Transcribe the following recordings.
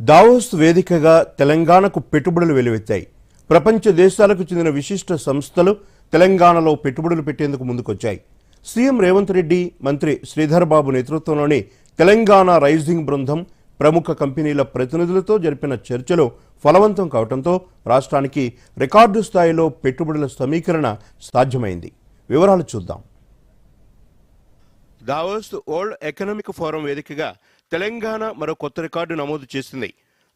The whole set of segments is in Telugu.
దావోస్ వేదికగా తెలంగాణకు పెట్టుబడులు వెలువెత్తాయి. ప్రపంచ దేశాలకు చెందిన విశిష్ట సంస్థలు తెలంగాణలో పెట్టుబడులు పెట్టేందుకు ముందుకొచ్చాయి. సీఎం రేవంత్ రెడ్డి మంత్రి శ్రీధర్ బాబు నేతృత్వంలోని తెలంగాణ రైజింగ్ బృందం ప్రముఖ కంపెనీల ప్రతినిధులతో జరిపిన చర్చలు ఫలవంతం కావడంతో రాష్ట్రానికి రికార్డు స్థాయిలో పెట్టుబడుల సమీకరణ సాధ్యమైంది. వివరాలు చూద్దాం. దావోస్ వరల్డ్ ఎకనామిక్ ఫోరం వేదికగా తెలంగాణ మరో కొత్త రికార్డు నమోదు చేసింది.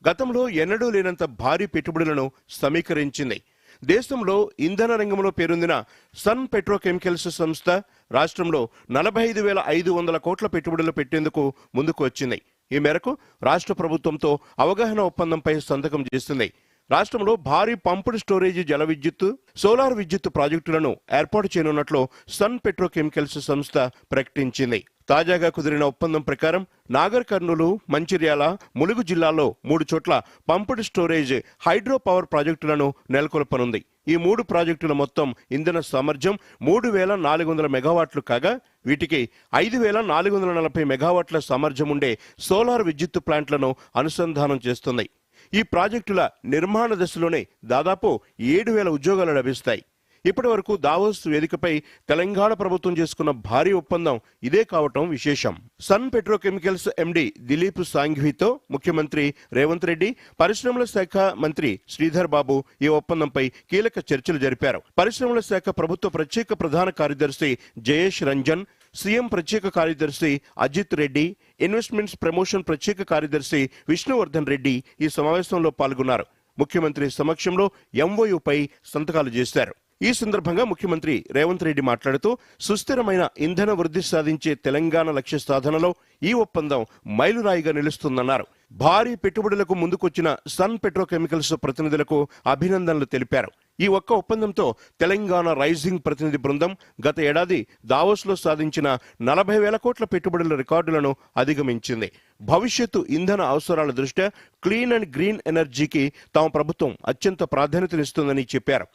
గతంలో ఎన్నడూ లేనంత భారీ పెట్టుబడులను సమీకరించింది. దేశంలో ఇంధన రంగంలో పేరొందిన సన్ పెట్రోకెమికల్స్ సంస్థ రాష్ట్రంలో నలభై ఐదు వేల ఐదు వందల కోట్ల పెట్టుబడులు పెట్టేందుకు ముందుకు వచ్చింది. ఈ మేరకు రాష్ట్ర ప్రభుత్వంతో అవగాహన ఒప్పందంపై సంతకం చేసింది. రాష్ట్రంలో భారీ పంపుడు స్టోరేజ్ జల విద్యుత్తు సోలార్ విద్యుత్ ప్రాజెక్టులను ఏర్పాటు చేయనున్నట్లు సన్ పెట్రోకెమికల్స్ సంస్థ ప్రకటించింది. తాజాగా కుదిరిన ఒప్పందం ప్రకారం నాగర్ కర్నూలు మంచిర్యాల ములుగు జిల్లాల్లో మూడు చోట్ల పంపుడ్ స్టోరేజ్ హైడ్రో పవర్ ప్రాజెక్టులను నెలకొల్పనుంది. ఈ మూడు ప్రాజెక్టుల మొత్తం ఇంధన సామర్థ్యం మూడు వేల నాలుగు వందల మెగావాట్లు కాగా వీటికి ఐదు వేల నాలుగు వందల నలభై మెగావాట్ల సామర్థ్యం ఉండే సోలార్ విద్యుత్ ప్లాంట్లను అనుసంధానం చేస్తుంది ఈ ప్రాజెక్టుల నిర్మాణ దశలోనే దాదాపు ఏడు వేల ఉద్యోగాలు లభిస్తాయి. ఇప్పటి వరకు దావోస్ వేదికపై తెలంగాణ ప్రభుత్వం చేసుకున్న భారీ ఒప్పందం ఇదే కావటం విశేషం. సన్ పెట్రోకెమికల్స్ ఎండి దిలీప్ సాంఘ్వితో ముఖ్యమంత్రి రేవంత్ రెడ్డి పరిశ్రమల శాఖ మంత్రి శ్రీధర్ బాబు ఈ ఒప్పందంపై కీలక చర్చలు జరిపారు. పరిశ్రమల శాఖ ప్రభుత్వ ప్రత్యేక ప్రధాన కార్యదర్శి జయేష్ రంజన్ సీఎం ప్రత్యేక కార్యదర్శి అజిత్ రెడ్డి ఇన్వెస్ట్మెంట్స్ ప్రమోషన్ ప్రత్యేక కార్యదర్శి విష్ణువర్ధన్ రెడ్డి ఈ సమావేశంలో పాల్గొన్నారు. ముఖ్యమంత్రి సమక్షంలో ఎంఓయుపై సంతకాలు చేశారు. ఈ సందర్భంగా ముఖ్యమంత్రి రేవంత్ రెడ్డి మాట్లాడుతూ సుస్థిరమైన ఇంధన వృద్ధి సాధించే తెలంగాణ లక్ష్య సాధనలో ఈ ఒప్పందం మైలురాయిగా నిలుస్తుందన్నారు. భారీ పెట్టుబడులకు ముందుకొచ్చిన సన్ పెట్రోకెమికల్స్ ప్రతినిధులకు అభినందనలు తెలిపారు. ఈ ఒక్క ఒప్పందంతో తెలంగాణ రైజింగ్ ప్రతినిధి బృందం గత ఏడాది దావోస్లో సాధించిన నలభై వేల కోట్ల పెట్టుబడుల రికార్డులను అధిగమించింది. భవిష్యత్తు ఇంధన అవసరాల దృష్ట్యా క్లీన్ అండ్ గ్రీన్ ఎనర్జీకి తమ ప్రభుత్వం అత్యంత ప్రాధాన్యతనిస్తుందని చెప్పారు.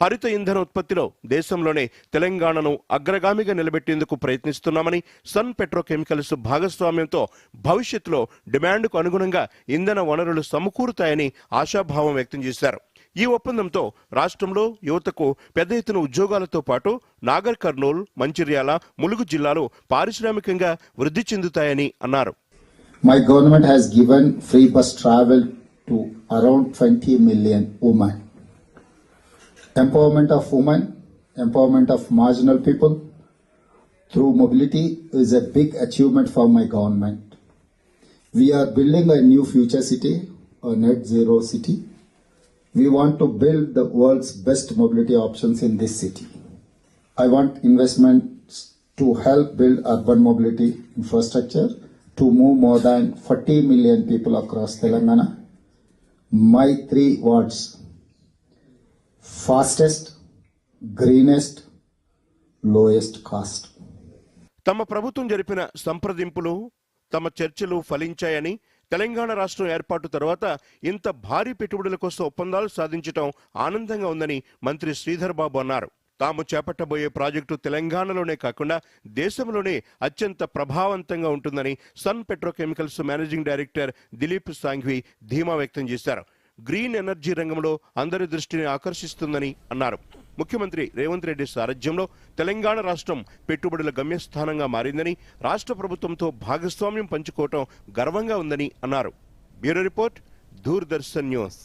హరిత ఇంధన ఉత్పత్తిలో దేశంలోనే తెలంగాణను అగ్రగామిగా నిలబెట్టేందుకు ప్రయత్నిస్తున్నామని సన్ పెట్రోకెమికల్స్ భాగస్వామ్యంతో భవిష్యత్తులో డిమాండ్కు అనుగుణంగా ఇంధన వనరులు సమకూరుతాయని ఆశాభావం వ్యక్తం చేశారు. ఈ ఒప్పందంతో రాష్ట్రంలో యువతకు పెద్ద ఎత్తున ఉద్యోగాలతో పాటు నాగర్ కర్నూల్ మంచిర్యాల ములుగు జిల్లాలు పారిశ్రామికంగా వృద్ధి చెందుతాయని అన్నారు. My government has given free bus travel to around twenty million women Empowerment of women, empowerment of marginal people through mobility is a big achievement for my government. We are building a new future city, a net zero city. We want to build the world's best mobility options in this city. I want investments to help build urban mobility infrastructure to move more than 40 million people across Telangana. My three words fastest greenest lowest cost. తమ ప్రభుత్వం జరిపిన సంప్రదింపులు తమ చర్చలు ఫలించాయని తెలంగాణ రాష్ట్రం ఏర్పాటు తర్వాత ఇంత భారీ పెట్టుబడుల కోసం ఒప్పందాలు సాధించటం ఆనందంగా ఉందని మంత్రి శ్రీధర్ బాబు అన్నారు. తాము చేపట్టబోయే ప్రాజెక్టు తెలంగాణలోనే కాకుండా దేశంలోనే అత్యంత ప్రభావవంతంగా ఉంటుందని Sun Petrochemicals managing director Dilip Sanghvi ధీమా వ్యక్తం చేశారు. గ్రీన్ ఎనర్జీ రంగంలో అందరి దృష్టిని ఆకర్షిస్తుందని అన్నారు. ముఖ్యమంత్రి రేవంత్ రెడ్డి సారథ్యంలో తెలంగాణ రాష్ట్రం పెట్టుబడుల గమ్యస్థానంగా మారిందని రాష్ట్ర ప్రభుత్వంతో భాగస్వామ్యం పంచుకోవటం గర్వంగా ఉందని అన్నారు. Bureau report Doordarshan news.